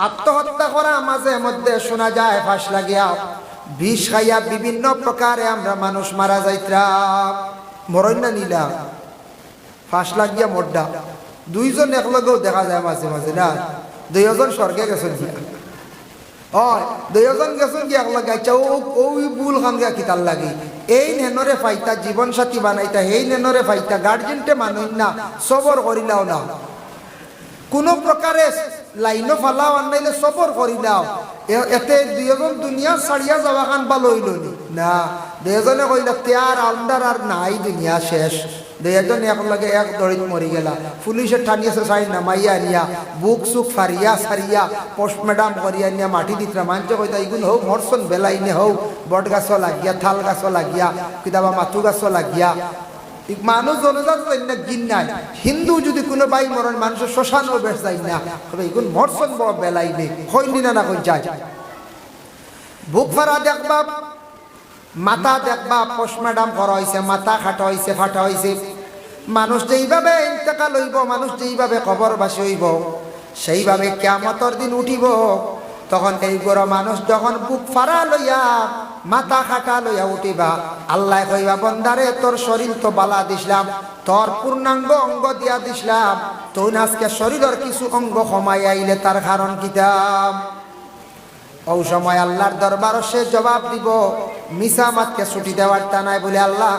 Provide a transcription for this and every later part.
আত্মহত্যা করা মাঝে মধ্যে শোনা যায় ফাঁস লাগিয়া বিষ খাইয়া বিভিন্ন প্রকারে আমরা মানুষ মারা যাইতাম মরণ্য নিলাম ফাঁস লাগিয়া মরডা দুইজন একলগেও দেখা যায় মাঝে মাঝে না দুইজন স্বর্গে গেছেন গিয়া হয় দুইজন গেছেন গিয়া একলগে আচ্ছা ও ওই বুল লাগি এই নেনরে ফাইতা জীবন সাথী বানাইতা এই নেনরে ফাইতা গার্জেনটে মানুষ না সবর করিলাও না কোনো প্রকারে লাইনও ফালাও আনাইলে সবর করিলাও দাও এতে দুইজন দুনিয়া ছাড়িয়া যাওয়া খান বা লইল নি না, দুইজনে কইলা তেয়ার আন্দার আর নাই, দুনিয়া শেষ। দুইজন একলগে এক দড়িত মরি গেলা। পুলিশে ঠানিয়েছে সাইন নামাইয়া নিয়া বুক সুক ফারিয়া সারিয়া পোস্টম্যাডাম করিয়া নিয়া মাটি দিতরা মানছে কইতা ইগুন হোক মরসন বেলাইনে হোক বট গাছ লাগিয়া থাল গাছ লাগিয়া কিতাবা মাথু গাছ লাগিয়া মানুষ জনজাত না নাই। হিন্দু যদি কোনো বাই মরণ মানুষের শ্মশানও বেশ যাই না, তবে এগুন মরসন বড় বেলাই নেই হইনি না না কই যায়। বুক ফারা দেখবা মাথা দেখবা পোস্টম্যাডাম করা হয়েছে মাথা খাটা হয়েছে ফাটা হয়েছে মানুষ যেইভাবে ইন্তেকাল হইব, মানুষ যেইভাবে খবর বাসি হইব, সেইভাবে কেমতর দিন উঠিব। তখন এই গরো মানুষ যখন বুক ফারা লইয়া মাথা খাটা লইয়া উঠিবা। আল্লাহ কইবা, বন্দারে, তোর শরীর তো বালা দিছিলাম, তোর পূর্ণাঙ্গ অঙ্গ দিয়া দিছিলাম, তুই আজকে শরীরের কিছু অঙ্গ কমাই আইলে তার কারণ কিতাম ও সময় আল্লাহর দরবার সে জবাব দিব মিসা মাতকে ছুটি দেওয়ার তা নাই বলে আল্লাহ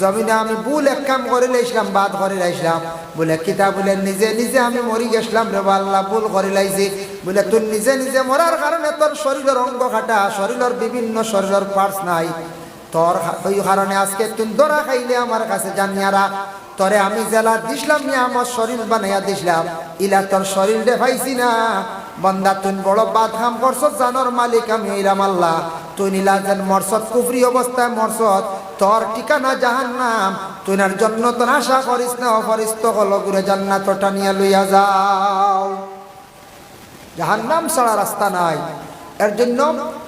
জমিনে আমি ভুল এক কাম করে লাইছিলাম বাদ করে লাইছিলাম বলে, কিতা বলে, নিজে নিজে আমি মরি গেছিলাম রে আল্লাহ ভুল করে লাইছি বলে তুই নিজে নিজে মরার কারণে তোর শরীরের অঙ্গ কাটা, শরীরের বিভিন্ন শরীরের পার্টস নাই। তোর ওই কারণে আজকে তুই দরা খাইলে আমার কাছে জানিয়ারা তরে আমি জেলা দিছিলাম নিয়ে আমার শরীর বানাইয়া দিছিলাম। ইলা তোর শরীর রে পাইছি না। বন্দা, তুই বড় বাদ কাম করছত জানোর মালিক আমি ইলাম আল্লাহ। তুই নিলা যেন মরসত কুফরি অবস্থায় মরসত তোর ঠিকানা জাহান নাম তুই আর জন্য তোর আশা করিস না অপরিস্ত হল ঘুরে জান্নাত টানিয়া লইয়া যাও। জাহান নাম ছাড়া রাস্তা নাই। এর জন্য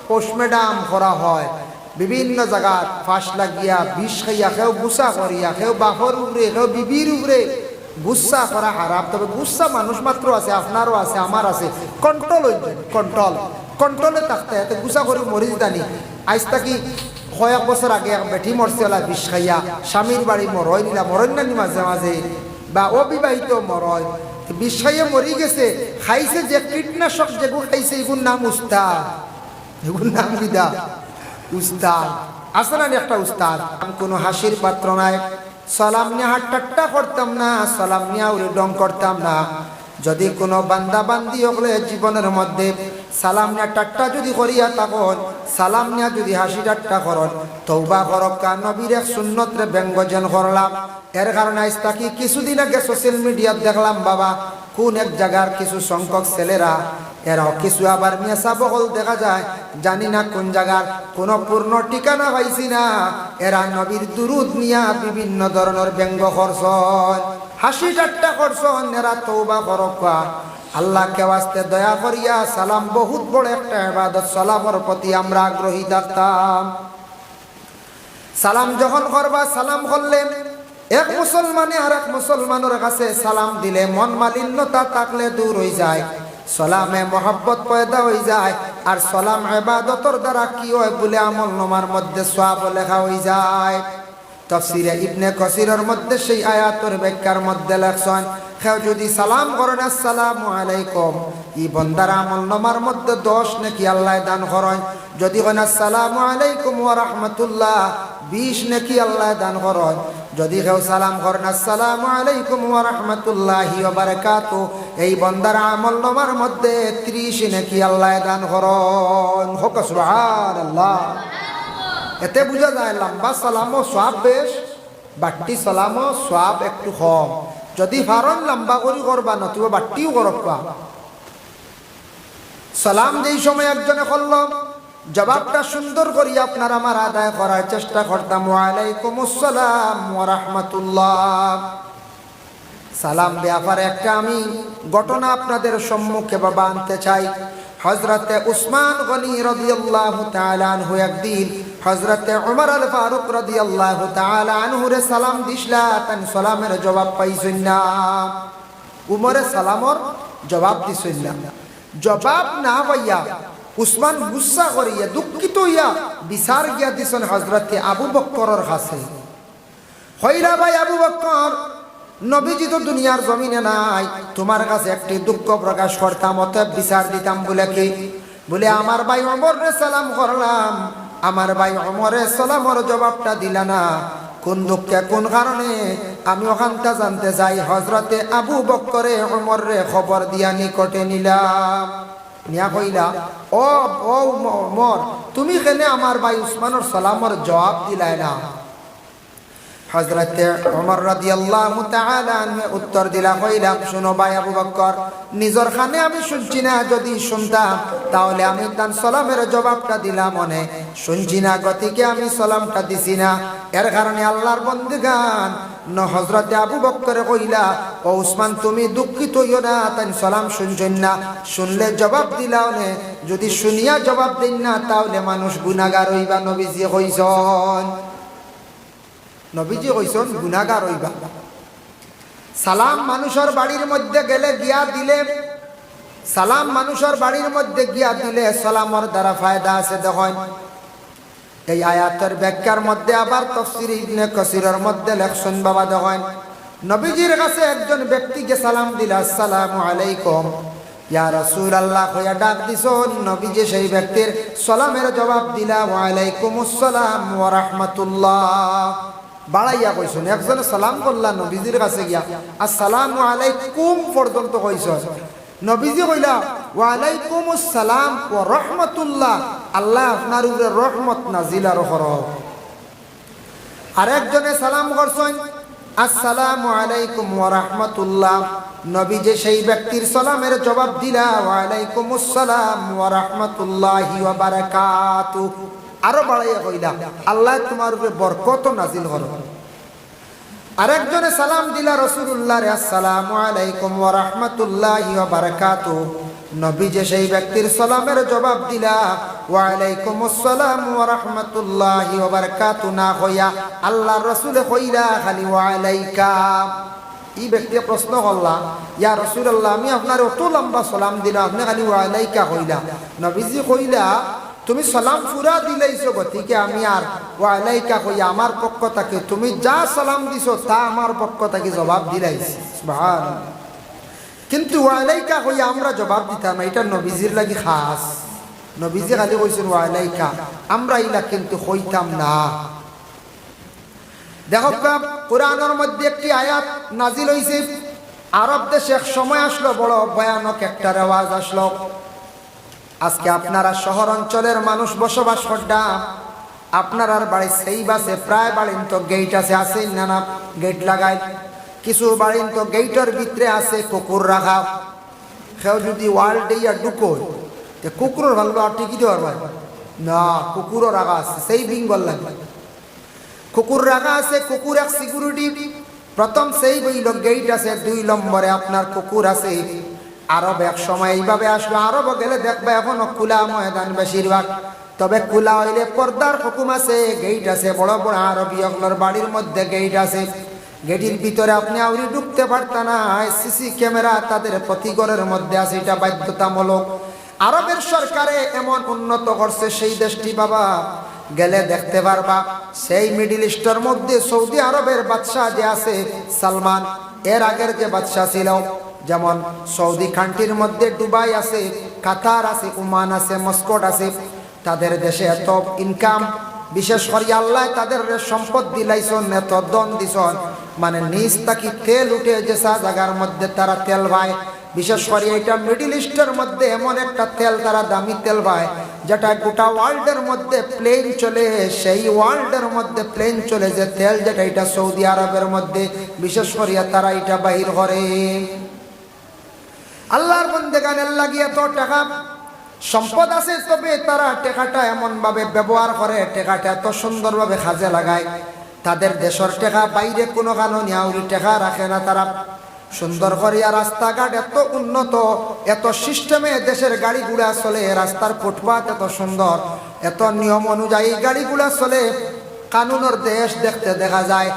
পোস্টমেডাম করা হয়। বিভিন্ন জায়গাত ফাঁস লাগিয়া, বিষ খাইয়া, কেউ গুসা করিয়া, কেউ বাহর উপরে কেউ বিবির উপরে গুসা করা হারাপ তবে গুসা মানুষ মাত্র আছে, আপনারও আছে, আমার আছে। কন্ট্রোল কন্ট্রোল কন্ট্রোলে থাকতে গুসা করে মরিস দানি। আজ তাকি কয়েক বছর আগে এক বেটি মরছে বিষ খাইয়া স্বামীর বাড়ি মরয় নিলা মরণ মাঝে মাঝে বা অবিবাহিত মরয় বিষয়ে মরি গেছে, খাইছে যে কীটনাশক যেগুলো খাইছে এগুর নাম উস্তাদ এগুর নাম বিদা, উস্তাদ আছে না একটা উস্তাদ? কোনো হাসির পাত্র নাই সালাম নিয়ে হাট টাট্টা করতাম না সালাম নিয়ে উড়ে করতাম না। যদি কোনো বান্দা বান্দি হলে জীবনের মধ্যে সালাম নিয়া টাট্টা যদি করিয়া তখন সালাম নিয়া যদি হাসি টাট্টা করন তৌবা করক কা নবীর এক সুন্নতরে ব্যঙ্গজন করলাম। এর কারণে আজ তাকি কিছুদিন আগে সোশ্যাল মিডিয়াত দেখলাম, বাবা, কোন এক জায়গার কিছু সংখ্যক ছেলেরা, এরাও কিছু আবার মেসা বহল দেখা যায়, জানি না কোন জায়গার কোনো পূর্ণ ঠিকানা পাইছি না। এরা নবীর দুরুদ নিয়া বিভিন্ন ধরনের ব্যঙ্গ করছন। হাসি ঠাট্টা করছন এরা তৌবা করকা আল্লাহ কেওয়াস্তে দয়া করিয়া সালাম, বহুত বড় একটা ইবাদত, সালামর প্রতি আমরা আগ্রহী থাকতাম। সালাম যখন করবা, সালাম করলেন এক মুসলমানে আর এক মুসলমানের কাছে সালাম দিলে মন মালিন্যতা থাকলে দূর হয়ে যায়, সালামে মহব্বত পয়দা হয়ে যায়, আর সালাম এবাদতর দ্বারা কি হয় বলে আমল নমার মধ্যে সওয়াব লেখা হয়ে যায়। তফসিরে ইবনে কসিরের মধ্যে সেই আয়াতের ব্যাখ্যার মধ্যে লেখছেন কেউ যদি সালাম করেন, আসসালামু আলাইকুম। ই বন্দার আমল নমার মধ্যে দোষ নাকি আল্লাহ দান করেন। যদি কেন, আসসালামু আলাইকুম ওয়া রাহমাতুল্লাহ, বিশ নাকি আল্লাহ দান করেন। যদি কেউ সালাম করেন, আসসালামু আলাইকুম ওয়া রাহমাতুল্লাহি ওয়া বারাকাতু এই বন্দার আমল নমার মধ্যে 30 নাকি আল্লাহ দান করেন। হোক, সুবহানাল্লাহ। এতে বোঝা যায়, লম্বা সালামও সব বেশ, বাট্টি সালামও সব একটু কম। যদি ফারন লম্বা করি করবা, নতুবা বাট্টিও করবা সালাম যেই সময় একজনে করল, জবাবটা সুন্দর করি আপনার আমার আদায় করার চেষ্টা করতাম। ওয়ালাইকুম আসসালাম রাহমাতুল্লাহ। সালাম ব্যাপারে একটা আমি ঘটনা আপনাদের সম্মুখে বাবা আনতে চাই। হজরতে উসমান গনি রাদিয়াল্লাহু তাআলা আনহু একদিন হজরতে উমর আল ফারুক রাদিয়াল্লাহু তাআলা আনহুরে সালাম দিছলা তান সালামের জবাব পাইছেন না। উমরে সালামর জবাব দিছেন না। জবাব না পাইয়া উসমান গুসা করিয়া, দুঃখিত হইয়া বিচার গিয়া দিছেন হজরতে আবু বক্করের কাছে। হইলা ভাই আবু বক্কর, নবীজি তো দুনিয়ার জমিনে নাই, তোমার কাছে একটি দুঃখ প্রকাশ করতাম, অতএব বিচার দিতাম বলে কি? বলে, আমার ভাই অমর সালাম করলাম। আমার ভাই অমরে সালামর জবাবটা দিলা না। কোন দুঃখে, কোন কারণে? আমি ওখানটা জানতে যাই হজরতে আবু বক্করে অমর রে খবর দিয়া নিকটে নিলাম। নিয়া ও ও মর তুমি কেনে আমার ভাই উসমানোর সালামর জবাব দিলাই না? হজরতে ওমর রাদিয়াল্লাহু দিলা শুনো খানে আমি শুনছি না, যদি তাহলে আমি জবাবটা দিলাম মনে। শুনছি না, গতিকে আমি না। হজরতে আবু বক্করে কইলা, ও উসমান, তুমি দুঃখিত হইও না তাই সালাম শুনছেন না। শুনলে জবাব দিলাও নে। যদি শুনিয়া জবাব দিন না, তাহলে মানুষ গুনাগার হইবা, নবীজি কইছন। নবীজি কইছন গুনাগার হইবা। সালাম মানুষের বাড়ির মধ্যে গেলে গিয়া দিলে, সালাম মানুষের বাড়ির মধ্যে গিয়া দিলে সালামর দ্বারা ফায়দা আছে দেখেন। এই আয়াতের ব্যাখ্যার মধ্যে আবার তফসির ইবনে কসিরের মধ্যে লেখছেন বাবা দেখেন। নবীজির কাছে একজন ব্যক্তিকে সালাম দিল, আসসালামু আলাইকুম। ইয়া রাসূল আল্লাহ কইয়া ডাক দিছন, নবীজি সেই ব্যক্তির সালামের জবাব দিলা, ওয়া আলাইকুমুস সালাম ওয়া রাহমাতুল্লাহ। বাড়াইয়া কইছেন। একজনে সালাম করলা, নবীজির কাছে গিয়া, আসসালামু আলাইকুম পর্যন্ত কইছ নবীজি কইলা ওয়া আলাইকুমুস সালাম ওয়া রাহমাতুল্লাহ। আল্লাহ আপনার উপরে রহমত নাজিল আর করক। আরেকজনে সালাম করছেন, আসসালামু আলাইকুম ওয়া রাহমাতুল্লাহ। নবী যে সেই ব্যক্তির সালামের জবাব দিলা ওয়া আলাইকুমুস সালাম ওয়া রাহমাতুল্লাহি ওয়া বারাকাতুহু। আরও বাড়াইয়া কইলা, আল্লাহ তোমার উপরে বরকত নাজিল করো। আরেকজনে সালাম দিলা রসুল্লাহ আসসালামু আলাইকুম ওয়া রাহমাতুল্লাহি ওয়া বারাকাতুহু। নবী যে সেই ব্যক্তির সালামের জবাব দিলা, ওয়া আলাইকুম আসসালাম ওয়া রাহমাতুল্লাহি ওয়া বারাকাতুহু। না হইয়া আল্লাহর রাসূলে কইলা, খালি ওয়া আলাইকা। এই ব্যক্তি প্রশ্ন করলা, ইয়া রসুল্লাহ আমি আপনার অত লম্বা সালাম দিলাম, আপনি খালি ওয়া আলাইকা কইলা। নবীজি কইলা তুমি সালাম ফুরা দিলেইছো গতিকে আমি আর ওয়ালাইকা কই, আমার পক্ষ থেকে, তুমি যা সালাম দিছো তা আমার পক্ষ থেকে জবাব দিলাইছি। কিন্তু ওয়ালাইকা কই, আমরা জবাব দিতাম এটা নবীজির লাগি খাস। নবীজি খালি কইছেন, ওয়ালাইকা, আমরা ইলা কিন্তু কইতাম না। দেখো, কোরআনের মধ্যে একটি আয়াত নাজিল হইছে। আরব দেশে এক সময় আসলো, বড় ভয়ানক একটা রেওয়াজ আসলো। আজকে আপনারা শহর অঞ্চলের মানুষ বসবাস করডা। আপনার আর বাড়ি সেই বাসে প্রায় বাড়িন তো গেট আছে আছে নানা গেট লাগাই। কিছু বাড়িন তো গেটের ভিতরে আছে, কুকুর রাখা। কেউ যদি ওয়ার্ল্ড দিয়া ঢুকো তে কুকুরের ভালো আর টিকি দেওয়ার ভাই না, কুকুরও রাখা আছে, সেই বিঙ্গল লাগে। কুকুর রাখা আছে, কুকুর এক সিকিউরিটি প্রথম সেই বইল গেট আছে, দুই নম্বরে আপনার কুকুর আছে। আরব এক সময় এইভাবে আসবে আরব গেলে দেখবে এখনও খোলা ময়দান বেশিরভাগ। তবে খোলা হইলে পর্দার হুকুম আছে গেট আছে, বড় বড় আরবি অগলোর বাড়ির মধ্যে গেট আছে। গেটির ভিতরে আপনি আউরি ঢুকতে পারতেন না সিসি ক্যামেরা তাদের প্রতিগরের মধ্যে আছে, এটা বাধ্যতামূলক। আরবের সরকারে এমন উন্নত করছে সেই দেশটি বাবা, গেলে দেখতে পারবা। সেই মিডিল ইস্টের মধ্যে সৌদি আরবের বাদশাহ যে আছে, সালমান, এর আগের যে বাদশাহ ছিল যেমন সৌদি কান্ট্রির মধ্যে দুবাই আছে, কাতার আছে, ওমান আছে, মস্কোট আছে, তাদের দেশে এত ইনকাম বিশেষ করে আল্লাহ তাদের সম্পদ দিলাইছন, এত দন দিছন। মানে নিজ তাকি তেল উঠে যে জায়গার মধ্যে তারা তেল ভাই বিশেষ করে এটা মিডিল ইস্টের মধ্যে এমন একটা তেল, তারা দামি তেল ভাই যেটা গোটা ওয়ার্ল্ডের মধ্যে প্লেন চলে, সেই ওয়ার্ল্ডের মধ্যে প্লেন চলে যে তেল যেটা এটা সৌদি আরবের মধ্যে। বিশেষ করিয়া তারা এটা বাহির করে। আল্লাহর বন্দে গানের লাগিয়ে তো টাকা সম্পদ আছে তবে তারা টেকাটা এমন ভাবে ব্যবহার করে, টেকাটা এত সুন্দরভাবে কাজে লাগায়। তাদের দেশের টেকা, বাইরে কোনো কারণে আউরি টেকা রাখে না তারা। সুন্দর করিয়া রাস্তাঘাট এত উন্নত, এত সিস্টেমে দেশের গাড়িগুলা চলে, রাস্তার ফুটপাত এত সুন্দর, এত নিয়ম অনুযায়ী গাড়িগুলা চলে। কানুনের দেশ দেখতে দেখা যায়।